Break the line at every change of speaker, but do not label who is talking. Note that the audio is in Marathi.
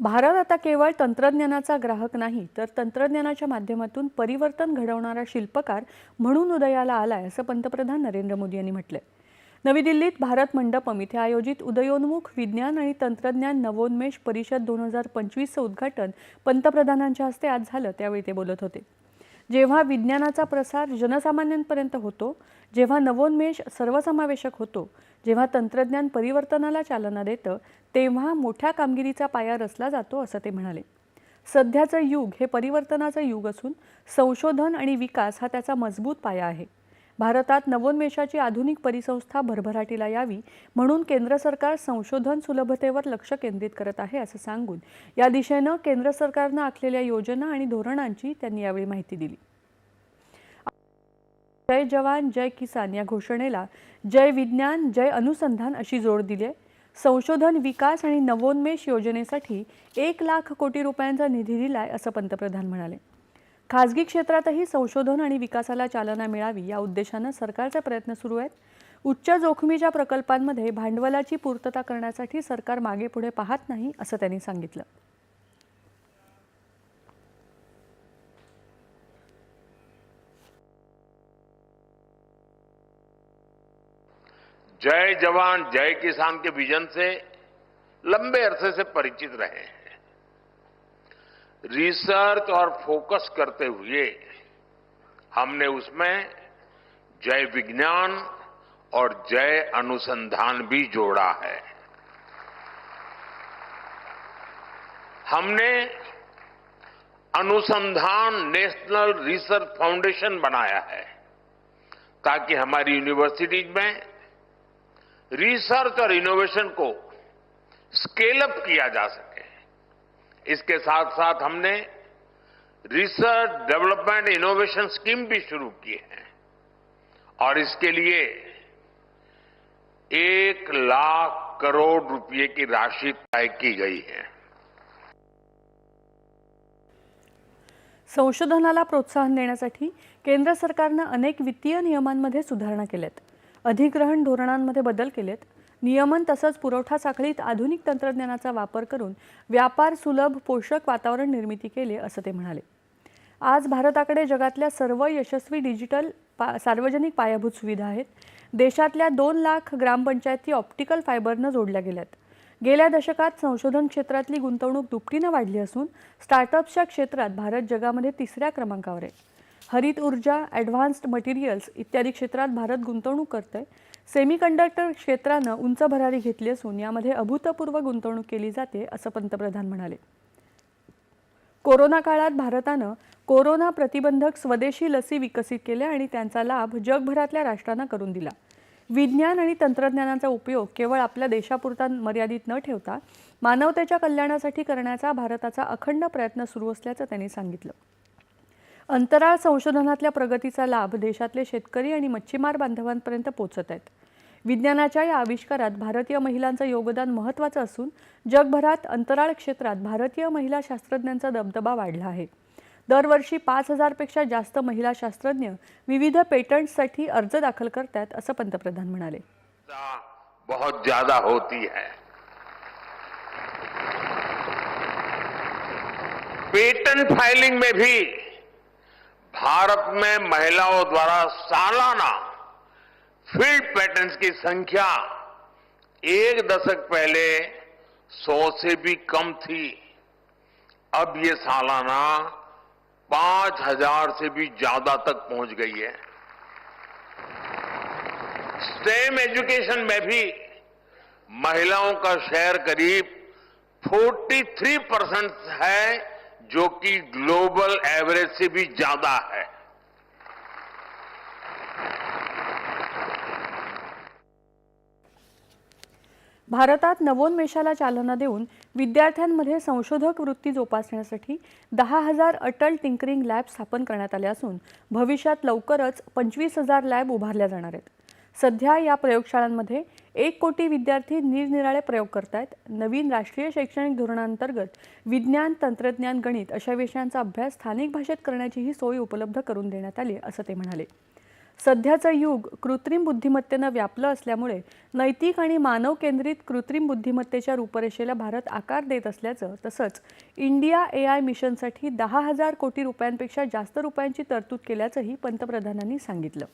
भारत आता केवळ तंत्रज्ञानाचा ग्राहक नाही तर तंत्रज्ञानाच्या माध्यमातून परिवर्तन घडवणारा शिल्पकार म्हणून उदयाला आलाय असं पंतप्रधान नरेंद्र मोदी यांनी म्हटलंय. नवी दिल्लीत भारत मंडपम इथे आयोजित उदयोन्मुख विज्ञान आणि तंत्रज्ञान नवोन्मेष परिषद दोन हजार पंचवीसचं उद्घाटन पंतप्रधानांच्या हस्ते आज झालं त्यावेळी ते बोलत होते. जेव्हा विज्ञानाचा प्रसार जनसामान्यांपर्यंत होतो जेव्हा नवोन्मेष सर्वसमावेशक होतो जेव्हा तंत्रज्ञान परिवर्तनाला चालना देतं तेव्हा मोठ्या कामगिरीचा पाया रचला जातो असं ते म्हणाले. सध्याचं युग हे परिवर्तनाचं युग असून संशोधन आणि विकास हा त्याचा मजबूत पाया आहे. भारतात नवोन्मेषाची आधुनिक परिसंस्था भरभराटीला यावी म्हणून केंद्र सरकार संशोधन सुलभतेवर लक्ष केंद्रित करत आहे असं सांगून या दिशेनं केंद्र सरकारनं आखलेल्या योजना आणि धोरणांची त्यांनी यावेळी माहिती दिली. जय जवान जय किसान या घोषणेला जय विज्ञान जय अनुसंधान अशी जोड दिली आहे. संशोधन विकास आणि नवोन्मेष योजनेसाठी एक लाख कोटी रुपयांचा निधी दिलाय असं पंतप्रधान म्हणाले. खाजगी क्षेत्रातही संशोधन आणि विकासाला चालना मिळावी या उद्देशानं सरकारचे प्रयत्न सुरू आहेत. उच्च जोखमीच्या प्रकल्पांमध्ये भांडवलाची पूर्तता करण्यासाठी सरकार मागे पुढे पाहत नाही असं त्यांनी सांगितलं.
जय जवान, जय किसान के विजन से लंबे अरसे से परिचित रहे हैं। रिसर्च और फोकस करते हुए हमने उसमें जय विज्ञान और जय अनुसंधान भी जोड़ा है। हमने अनुसंधान नेशनल रिसर्च फाउंडेशन बनाया है ताकि हमारी यूनिवर्सिटीज में रिसर्च और इनोवेशन को स्केल अप किया जा सके। इसके साथ साथ हमने रिसर्च डेवलपमेंट इनोवेशन स्कीम भी शुरू की है। और इसके लिए एक लाख करोड़ रुपए की राशि तय की गई है।
संशोधनाला प्रोत्साहन देण्यासाठी केंद्र सरकारनं अनेक वित्तीय नियमांमध्ये सुधारणा केल्यात. अधिग्रहण धोरणांमध्ये बदल केलेत. नियमन तसंच पुरवठा साखळीत आधुनिक तंत्रज्ञानाचा वापर करून व्यापार सुलभ पोषक वातावरण निर्मिती केले असं ते म्हणाले. आज भारताकडे जगातल्या सर्व यशस्वी डिजिटल पा सार्वजनिक पायाभूत सुविधा आहेत. देशातल्या दोन लाख ग्रामपंचायती ऑप्टिकल फायबरनं जोडल्या गेल्यात. गेल्या दशकात संशोधन क्षेत्रातली गुंतवणूक दुपटीनं वाढली असून स्टार्टअप्सच्या क्षेत्रात भारत जगामध्ये तिसऱ्या क्रमांकावर आहे. हरित ऊर्जा ॲडव्हान्स्ड मटेरियल्स इत्यादी क्षेत्रात भारत गुंतवणूक करतोय. सेमीकंडक्टर क्षेत्रानं उंच भरारी घेतली असून यामध्ये अभूतपूर्व गुंतवणूक केली जाते असं पंतप्रधान म्हणाले. कोरोना काळात भारतानं कोरोना प्रतिबंधक स्वदेशी लसी विकसित केल्या आणि त्यांचा लाभ जगभरातल्या राष्ट्रांना करून दिला. विज्ञान आणि तंत्रज्ञानाचा उपयोग केवळ आपल्या देशापुरता मर्यादित न ठेवता मानवतेच्या कल्याणासाठी करण्याचा भारताचा अखंड प्रयत्न सुरू असल्याचं त्यांनी सांगितलं. अंतराळ संशोधनातल्या प्रगतीचा लाभ देशातले शेतकरी आणि मच्छीमार बांधवांपर्यंत पोचत आहेत. विज्ञानाच्या या आविष्कारात भारतीय महिलांचं योगदान महत्त्वाचं असून जगभरात अंतराळ क्षेत्रात भारतीय महिला शास्त्रज्ञांचा दबदबा वाढला आहे. दरवर्षी पाच हजारपेक्षा जास्त महिला शास्त्रज्ञ विविध पेटंट्ससाठी अर्ज दाखल करतात असं पंतप्रधान म्हणाले.
बहुत ज्यादा होती है. पेटेंट फाइलिंग में भी भारत में महिलाओं द्वारा सालाना फ़ील्ड पेटेंट्स की संख्या एक दशक पहले सौ से भी कम थी। अब ये सालाना पाँच हज़ार से भी ज़्यादा तक पहुँच गई है। स्टेम एजुकेशन में भी महिलाओं का शेयर करीब 43 परसेंट है जो कि ग्लोबल एवरेज से भी ज्यादा है।
भारतात नवोन्मेषाला चालना देऊन विद्यार्थ्यांमध्ये संशोधक वृत्ती जोपासण्यासाठी दहा हजार अटल टिंकरिंग लॅब स्थापन करण्यात आले असून भविष्यात लवकरच पंचवीस हजार लॅब उभारल्या जाणार आहेत. सध्या या प्रयोगशाळांमध्ये एक कोटी विद्यार्थी निरनिराळे प्रयोग करतायत. नवीन राष्ट्रीय शैक्षणिक धोरणांतर्गत विज्ञान तंत्रज्ञान गणित अशा विषयांचा अभ्यास स्थानिक भाषेत करण्याचीही सोय उपलब्ध करून देण्यात आली असं ते म्हणाले. सध्याचं युग कृत्रिम बुद्धिमत्तेनं व्यापलं असल्यामुळे नैतिक आणि मानव केंद्रित कृत्रिम बुद्धिमत्तेच्या रूपरेषेला भारत आकार देत असल्याचं तसंच इंडिया ए आय मिशनसाठी दहा हजार कोटी रुपयांपेक्षा जास्त रुपयांची तरतूद केल्याचंही पंतप्रधानांनी सांगितलं.